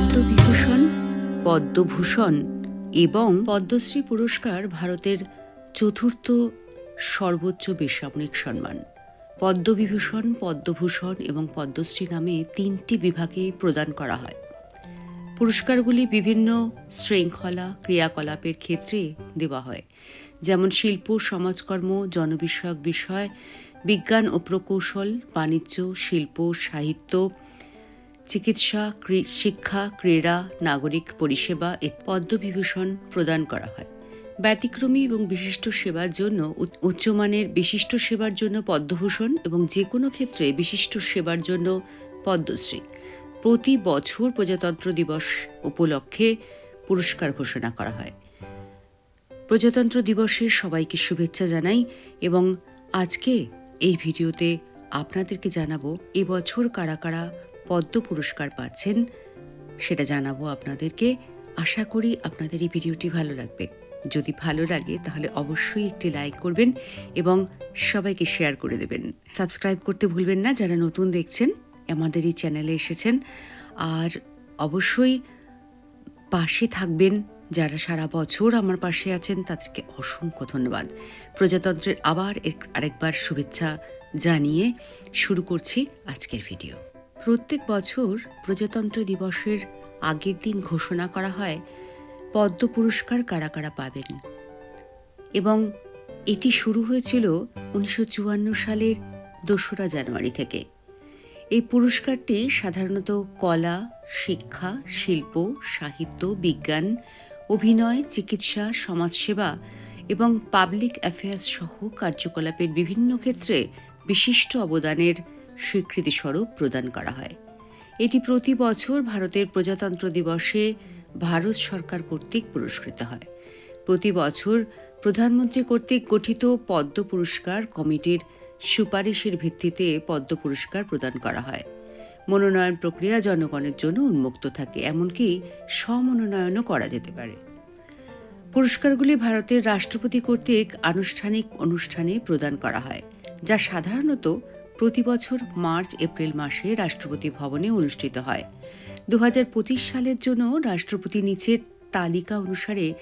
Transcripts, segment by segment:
পদ্মবিভূষণ, পদ্মভূষণ এবং পদ্মশ্রী পুরস্কার ভারতের চতুর্থ সর্বোচ্চ বেসামরিক সম্মান। পদ্মবিভূষণ, পদ্মভূষণ এবং পদ্মশ্রী নামে তিনটি বিভাগে প্রদান করা হয়। পুরস্কারগুলি বিভিন্ন শৃঙ্খলা ক্রিয়াকলাপের ক্ষেত্রে দেওয়া হয়, যেমন শিল্প, সমাজকর্ম, জনবিষয়ক বিষয়, বিজ্ঞান ও প্রকৌশল, বাণিজ্য, শিল্প, সাহিত্য চিকিৎসা শিক্ষা, ক্রীড়া, নাগরিক পরিষেবা পদ্মবিভূষণ প্রদান করা হয়। ব্যতিক্রমী এবং বিশিষ্ট সেবার জন্য উচ্চ- উচ্চমানের বিশিষ্ট সেবার জন্য পদ্মভূষণ এবং যে কোনো ক্ষেত্রে বিশিষ্ট সেবার জন্য পদ্মশ্রী। প্রতি বছর প্রজাতন্ত্র দিবস উপলক্ষে পুরস্কার ঘোষণা করা হয়। প্রজাতন্ত্র দিবসের সবাইকে শুভেচ্ছা জানাই এবং আজকে এই ভিডিওতে আপনাদেরকে জানাব, এবছর কারা কারা পদ্ম পুরস্কার পাচ্ছেন, সেটা জানাব আপনাদেরকে। আশা করি আপনাদের এই ভিডিওটি ভালো লাগবে। যদি ভালো লাগে, তাহলে অবশ্যই একটি লাইক করবেন এবং সবাইকে শেয়ার করে দেবেন। সাবস্ক্রাইব করতে ভুলবেন না, যারা নতুন দেখছেন, আমাদের এই চ্যানেলে এসেছেন। আর অবশ্যই পাশে থাকবেন, যারা সারা বছর আমার পাশে আছেন, তাদেরকে অসংখ্য ধন্যবাদ। প্রজাতন্ত্রের আবার আরেকবার শুভেচ্ছা জানিয়ে শুরু করছি আজকের ভিডিও। প্রত্যেক বছর প্রজাতন্ত্র দিবসের আগের দিন ঘোষণা করা হয়, পদ্ম পুরস্কার কারা কারা পাবেন। এবং এটি শুরু হয়েছিল উনিশশো চুয়ান্ন সালের দোসরা জানুয়ারি থেকে। এই পুরস্কারটি সাধারণত কলা, শিক্ষা, শিল্প, সাহিত্য, বিজ্ঞান, অভিনয়, চিকিৎসা, সমাজসেবা এবং পাবলিক অ্যাফেয়ার্স সহ কার্যকলাপের বিভিন্ন ক্ষেত্রে বিশিষ্ট অবদানের স্বীকৃতিস্বরূপ প্রদান করা হয়। এটি প্রতি বছর ভারতের প্রজাতন্ত্র দিবসে ভারত সরকার কর্তৃক পুরস্কৃত হয়। প্রতি বছর প্রধানমন্ত্রী কর্তৃক গঠিত পদ্ম পুরস্কার কমিটির সুপারিশের ভিত্তিতে পদ্ম পুরস্কার প্রদান করা হয়। মনোনয়ন প্রক্রিয়া জনগণের জন্য উন্মুক্ত থাকে, এমনকি স্বমনোনয়নও করা যেতে পারে। পুরস্কারগুলি ভারতের রাষ্ট্রপতি কর্তৃক আনুষ্ঠানিক অনুষ্ঠানে প্রদান করা হয়, যা সাধারণত প্রতি বছর মার্চ, এপ্রিল মাসে রাষ্ট্রপতি ভবনে অনুষ্ঠিত হয়। দু হাজার পঁচিশ সালের জন্য রাষ্ট্রপতি নিচের তালিকা অনুসারে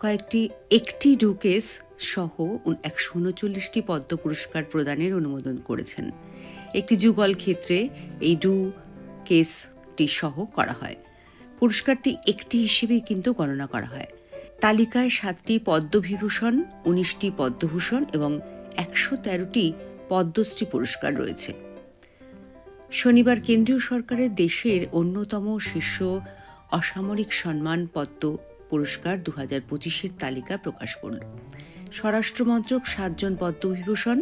কয়েকটি একটি ডুকেস সহ একশো উনচল্লিশটি পদ্ম পুরস্কার প্রদানের অনুমোদন করেছেন। একটি যুগল ক্ষেত্রে এই ডু কেসটি সহ করা হয়। পুরস্কারটি একটি হিসেবে কিন্তু গণনা করা হয়। তালিকায় সাতটি পদ্মবিভূষণ, উনিশটি পদ্মভূষণ এবং একশো তেরোটি পদ্মশ্রী পুরস্কার রয়েছে। শনিবার কেন্দ্রীয় সরকারের দেশের অন্যতম শীর্ষ অসামরিক সম্মান পদ্ম পুরস্কার দু হাজার পঁচিশের তালিকা প্রকাশ করল। স্বরাষ্ট্রমন্ত্রক সাতজন পদ্মবিভূষণ,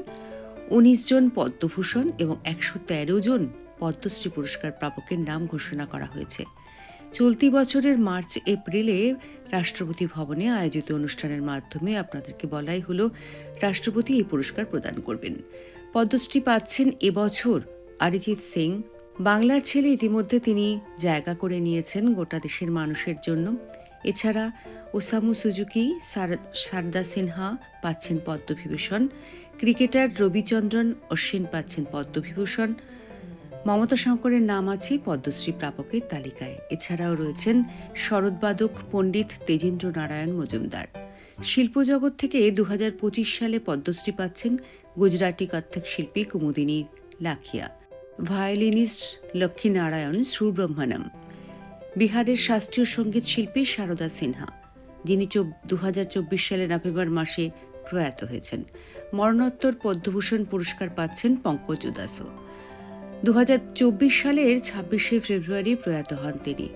উনিশ জন পদ্মভূষণ এবং একশো তেরো জন পদ্মশ্রী পুরস্কার প্রাপকের নাম ঘোষণা করা হয়েছে। চলতি বছরের মার্চ, এপ্রিলে রাষ্ট্রপতি ভবনে আয়োজিত অনুষ্ঠানের মাধ্যমে আপনাদেরকে বলাই হলো, রাষ্ট্রপতি এই পুরস্কার প্রদান করবেন। পদ্মশ্রী পাচ্ছেন এবছর অরিজিৎ সিং। বাংলার ছেলে ইতিমধ্যে তিনি জায়গা করে নিয়েছেন গোটা দেশের মানুষের জন্য। এছাড়া ওসামু সুজুকি, সার- সারদা সিনহা পাচ্ছেন পদ্মবিভূষণ। ক্রিকেটার রবিচন্দ্রন অশ্বিন পাচ্ছেন পদ্মবিভূষণ। মমতা শঙ্করের নাম আছে পদ্মশ্রী প্রাপকের তালিকায়। এছাড়াও রয়েছেন শরৎবাদক পণ্ডিত তেজেন্দ্র নারায়ণ মজুমদার। শিল্পজগৎ থেকে দু হাজার পঁচিশ সালে পদ্মশ্রী পাচ্ছেন গুজরাটি কত্থক শিল্পী কুমুদিনী লাখিয়া, ভায়োলিনিস্ট লক্ষ্মীনারায়ণ সুব্রহ্মণ্যম, বিহারের শাস্ত্রীয় সংগীত শিল্পী শারদা সিনহা, যিনি দু সালে নভেম্বর মাসে প্রয়াত হয়েছেন। মরণোত্তর পদ্মভূষণ পুরস্কার পাচ্ছেন পঙ্কজ উদাসও দু সালের ছাব্বিশে ফেব্রুয়ারি প্রয়াত হন তিনি।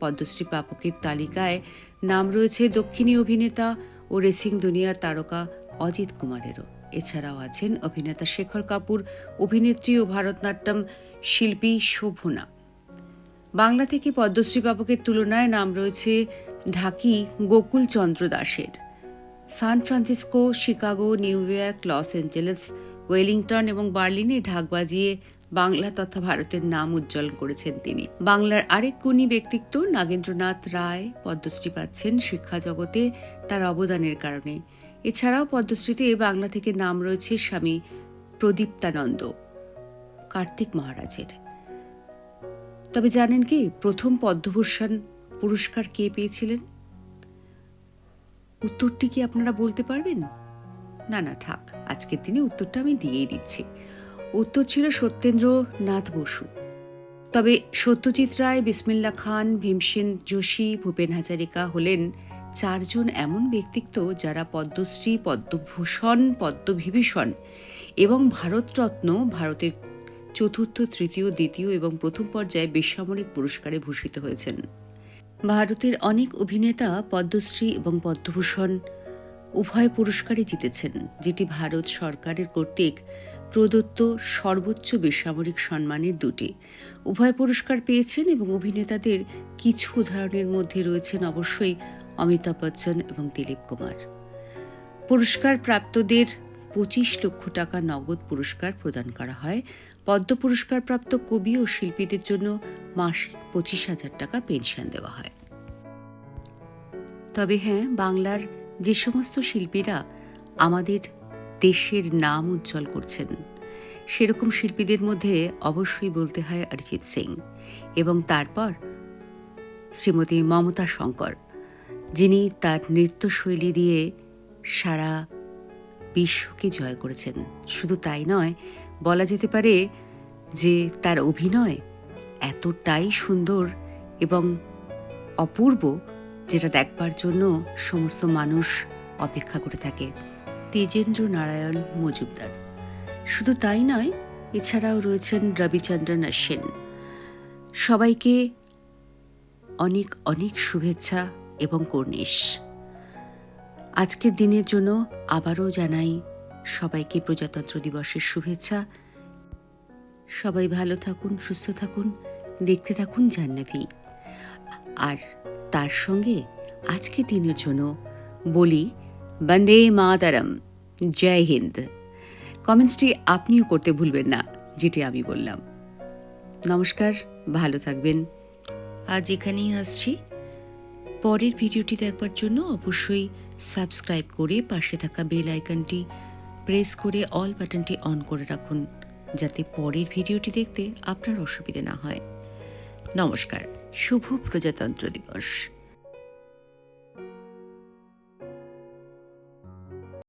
পদ্মশ্রী প্রাপকের তালিকায় নাম রয়েছে দক্ষিণী অভিনেতা ও রেসিং দুনিয়ার তারকা অজিত কুমারেরও। এছাড়াও আছেন অভিনেতা শেখর কাপুর, অভিনেত্রী ও ভারতনাট্যম শিল্পী শোভনা। বাংলা থেকে পদ্মশ্রী প্রাপকের তুলনায় নাম রয়েছে ঢাকি গোকুল চন্দ্র দাসের। San Francisco, Chicago, New York, Los Angeles, Wellington এবং বার্লিনে ঢাক বাজিয়ে বাংলা তথা ভারতের নাম উজ্জ্বল করেছেন তিনি। বাংলার আরেক গুণী ব্যক্তিত্ব নাগেন্দ্রনাথ রায়। পদ্মশ্রী পাচ্ছেন শিক্ষা জগতে তার অবদানের কারণে। এছাড়াও পদ্মশ্রীতে এ বাংলা থেকে নাম রয়েছে স্বামী প্রদীপ্তানন্দ, কার্তিক মহারাজের। তবে জানেন কি, প্রথম পদ্মভূষণ পুরস্কার কে পেয়েছিলেন? উত্তরটি কি আপনারা বলতে পারবেন? না না, থাক, আজকের দিনে উত্তরটা আমি দিয়েই দিচ্ছি। উত্তর ছিল সত্যেন্দ্র নাথ বসু। তবে সত্যজিৎ রায়, বিসমিল্লা খান, ভীমসেন যোশী, ভূপেন হাজারিকা হলেন চারজন এমন ব্যক্তিত্ব যারা পদ্মশ্রী, পদ্মভূষণ, পদ্মবিভূষণ এবং ভারতরত্ন, ভারতের চতুর্থ, তৃতীয়, দ্বিতীয় এবং প্রথম পর্যায়ে বেসামরিক পুরস্কারে ভূষিত হয়েছেন। ভারতের অনেক অভিনেতা পদ্মশ্রী এবং পদ্মভূষণ উভয় পুরস্কারই জিতেছেন, যেটি ভারত সরকারের কর্তৃক প্রদত্ত সর্বোচ্চ বেসামরিক সম্মানের দুটি। উভয় পুরস্কার পেয়েছেন এবং অভিনেতাদের কিছু উদাহরণের মধ্যে রয়েছেন অবশ্যই অমিতাভ বচ্চন এবং দিলীপ কুমার। পুরস্কার প্রাপ্তদের পঁচিশ লক্ষ টাকা নগদ পুরস্কার প্রদান করা হয়। পদ্ম পুরস্কার প্রাপ্ত কবি ও শিল্পীদের জন্য মাসিক পঁচিশ হাজার টাকা পেনশন দেওয়া হয়। তবে হ্যাঁ বাংলার যে সমস্ত শিল্পীরা আমাদের দেশের নাম উজ্জ্বল করছেন। সেরকম শিল্পীদের মধ্যে অবশ্যই বলতে হয় অরিজিৎ সিং এবং তারপর শ্রীমতী মমতা শঙ্কর, যিনি তার নৃত্যশৈলী দিয়ে সারা বিশ্বকে জয় করেছেন। শুধু তাই নয়, বলা যেতে পারে যে তার অভিনয় এতটাই সুন্দর এবং অপূর্ব যেটা দেখবার জন্য সমস্ত মানুষ অপেক্ষা করে থাকে। তেজেন্দ্র নারায়ণ মজুমদার। শুধু তাই নয়, এছাড়াও রয়েছেন রবিচন্দ্রন সেন। সবাইকে অনেক অনেক শুভেচ্ছা এবং কর্নিশ। আজকের দিনের জন্য আবারও জানাই সবাইকে প্রজাতন্ত্র দিবসের শুভেচ্ছা। সবাই ভালো থাকুন, সুস্থ থাকুন, দেখতে থাকুন জাহ্নবী। আর তার সঙ্গে আজকের দিনের জন্য বলি বন্দে মাতারম। জয় হিন্দ। কমেন্টসটি আপনিও করতে ভুলবেন না, যেটি আমি বললাম। নমস্কার, ভালো থাকবেন। আজ এখানেই আসছি। পরের ভিডিওটি দেখবার জন্য অবশ্যই সাবস্ক্রাইব করে পাশে থাকা বেল আইকনটি প্রেস করে অল বাটনটি অন করে রাখুন, যাতে পরের ভিডিওটি দেখতে আপনার অসুবিধে না হয়। নমস্কার, শুভ প্রজাতন্ত্র দিবস।